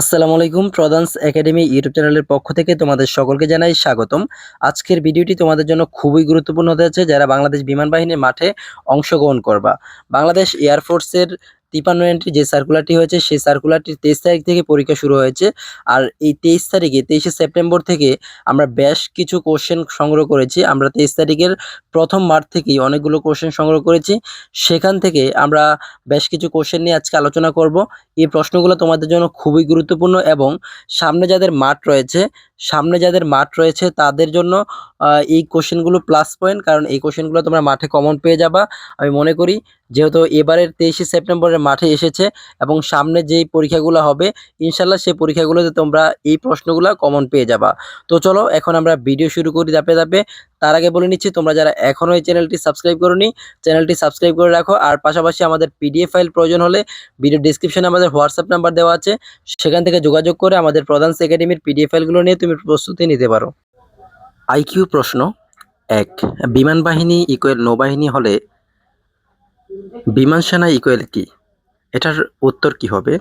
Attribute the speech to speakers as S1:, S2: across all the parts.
S1: আসসালামু আলাইকুম প্রধানস academy YouTube চ্যানেলের পক্ষ থেকে তোমাদের সকলকে জানাই স্বাগতম। আজকের ভিডিওটি তোমাদের জন্য খুবই গুরুত্বপূর্ণ হতে যাচ্ছে, যারা বাংলাদেশ বিমান বাহিনীর মাঠে অংশগ্রহণ করবা। বাংলাদেশ এয়ারফোর্সের তিপান্ন এন্ট্রি যে সার্কুলারটি হয়েছে, সেই সার্কুলারটির তেইশ তারিখ থেকে পরীক্ষা শুরু হয়েছে। আর এই তেইশ তারিখে, তেইশে সেপ্টেম্বর থেকে আমরা বেশ কিছু কোশ্চেন সংগ্রহ করেছি। আমরা তেইশ তারিখের প্রথম মার্চ থেকেই অনেকগুলো কোশ্চেন সংগ্রহ করেছি। সেখান থেকে আমরা বেশ কিছু কোশ্চেন নিয়ে আজকে আলোচনা করব। এই প্রশ্নগুলো তোমাদের জন্য খুবই গুরুত্বপূর্ণ এবং সামনে যাদের মাঠ রয়েছে সামনে যাদের মাঠ রয়েছে তাদের জন্য এই কোশ্চেনগুলো প্লাস পয়েন্ট কারণ এই কোশ্চেনগুলো তোমরা মাঠে কমন পেয়ে যাবা। আমি মনে করি যেহেতু এবারের তেইশে সেপ্টেম্বরের মাঠে এসেছে এবং সামনে যেই পরীক্ষাগুলো হবে ইনশাল্লাহ সেই পরীক্ষাগুলোতে তোমরা এই প্রশ্নগুলো কমন পেয়ে যাবা। তো চলো এখন আমরা ভিডিও শুরু করি ধাপে ধাপে। তার আগে বলে নিচ্ছি, তোমরা যারা এখনও এই চ্যানেলটি সাবস্ক্রাইব করোনি, চ্যানেলটি সাবস্ক্রাইব করে রাখো। আর পাশাপাশি আমাদের পিডিএফ ফাইল প্রয়োজন হলে ভিডিও ডিসক্রিপশনে আমাদের হোয়াটসঅ্যাপ নাম্বার দেওয়া আছে। সেখান থেকে যোগাযোগ করে আমাদের প্রধান একাডেমির পিডিএফ ফাইলগুলো নিয়ে তুমি প্রস্তুতি নিতে পারো। আইকিউ প্রশ্ন, এক, বিমান বাহিনী ইকুয়াল নৌবাহিনী হলে বিমান সেনা ইকুয়াল কি? এটার উত্তর কি হবে?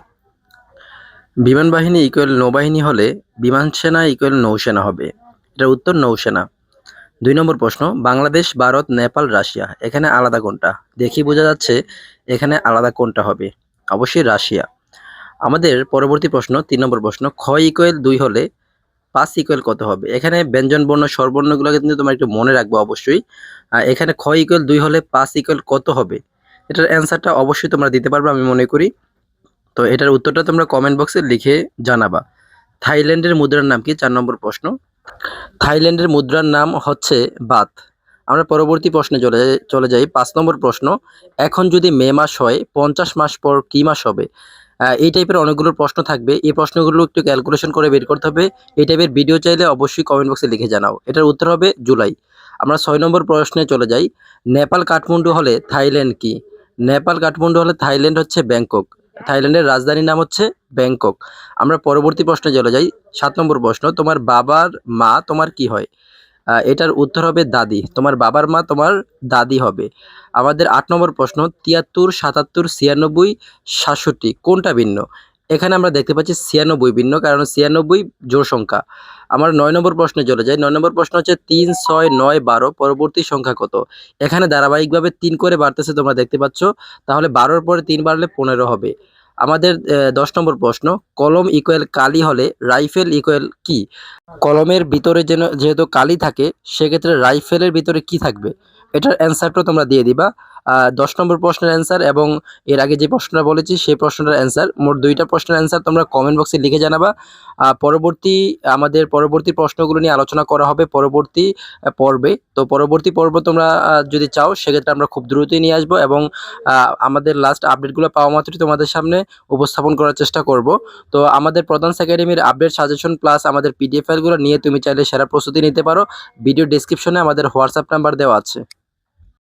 S1: বিমান বাহিনী ইকুয়াল নৌবাহিনী হলে বিমান সেনা ইকুয়াল নৌসেনা হবে। এটার উত্তর নৌসেনা। দুই নম্বর প্রশ্ন, বাংলাদেশ, ভারত, নেপাল, রাশিয়া, এখানে আলাদা কোনটা? দেখি বোঝা যাচ্ছে এখানে আলাদা কোনটা হবে। অবশ্যই রাশিয়া। আমাদের পরবর্তী প্রশ্ন, তিন নম্বর প্রশ্ন, খ ইকুয়াল দুই হলে পাঁচ ইকুয়াল কত হবে? এখানে ব্যঞ্জন বর্ণ স্বরবর্ণগুলোকে কিন্তু তোমার একটু মনে রাখব অবশ্যই। এখানে খ ইকুয়াল দুই হলে পাঁচ ইকুয়াল কত হবে? এটার অ্যান্সারটা অবশ্যই তোমরা দিতে পারবে, আমি মনে করি। তো এটার উত্তরটা তোমরা কমেন্ট বক্সে লিখে জানাবা। থাইল্যান্ডের মুদ্রার নাম কি? চার নম্বর প্রশ্ন। থাইল্যান্ডের মুদ্রার নাম হচ্ছে বাত। আমরা পরবর্তী প্রশ্নে চলে চলে যাই। পাঁচ নম্বর প্রশ্ন, এখন যদি মে মাস হয়, পঞ্চাশ মাস পর কি মাস হবে? এই টাইপের অনেকগুলো প্রশ্ন থাকবে। এই প্রশ্নগুলো একটু ক্যালকুলেশন করে বের করতে হবে। এই টাইপের ভিডিও চাইলে অবশ্যই কমেন্ট বক্সে লিখে জানাও। এটার উত্তর হবে জুলাই। আমরা ছয় নম্বর প্রশ্নে চলে যাই। নেপাল কাঠমান্ডু হলে থাইল্যান্ড কি? নেপাল কাঠমান্ডু হলে থাইল্যান্ড হচ্ছে ব্যাংকক। থাইল্যান্ডের রাজধানীর নাম হচ্ছে ব্যাংকক। আমরা পরবর্তী প্রশ্নে চলে যাই। সাত নম্বর প্রশ্ন, তোমার বাবার মা, তোমার কি হয়? এটার উত্তর হবে দাদি। তোমার বাবার মা তোমার দাদি হবে। আমাদের আট নম্বর প্রশ্ন, তিয়াত্তর, সাতাত্তর, ছিয়ানব্বই, সাতষট্টি, কোনটা ভিন্ন? এখানে আমরা দেখতে পাচ্ছি ছিয়ানব্বই ভিন্ন, কারণ ছিয়ানব্বই জোড় সংখ্যা। আমার নয় নম্বর প্রশ্নে চলে যাই নয় নম্বর প্রশ্ন হচ্ছে তিন, ছয়, নয়, বারো, পরবর্তী সংখ্যা কত? এখানে ধারাবাহিকভাবে তিন করে বাড়তেছে তোমরা দেখতে পাচ্ছ। তাহলে বারোর পরে তিন বাড়লে পনেরো হবে। আমাদের দশ নম্বর প্রশ্ন, কলম ইকুয়াল কালি হলে রাইফেল ইকুয়াল কি? কলমের ভিতরে যেন, যেহেতু কালি থাকে, সেক্ষেত্রে রাইফেলের ভিতরে কি থাকবে? এটার অ্যান্সারটা তোমরা দিয়ে দিবা। দশ নম্বর প্রশ্নের অ্যান্সার এবং এর আগে যে প্রশ্নটা বলেছি, সেই প্রশ্নটার অ্যান্সার মোট দুইটা প্রশ্নের অ্যান্সার তোমরা কমেন্ট বক্সে লিখে জানাবা। পরবর্তী, আমাদের পরবর্তী প্রশ্নগুলো নিয়ে আলোচনা করা হবে পরবর্তী পর্বে। তো পরবর্তী পর্ব তোমরা যদি চাও, সেক্ষেত্রে আমরা খুব দ্রুতই নিয়ে আসব এবং আমাদের লাস্ট আপডেটগুলো পাওয়া মাত্রই তোমাদের সামনে। উপস্থাপন করার চেষ্টা করব। তো আমাদের প্রধান একাডেমির আপডেট সাজেশন প্লাস আমাদের পিডিএফ ফাইলগুলো নিয়ে তুমি চাইলে সেরা প্রস্তুতি নিতে পারো। ভিডিও ডিসক্রিপশনে আমাদের হোয়াটসঅ্যাপ নাম্বার দেওয়া আছে।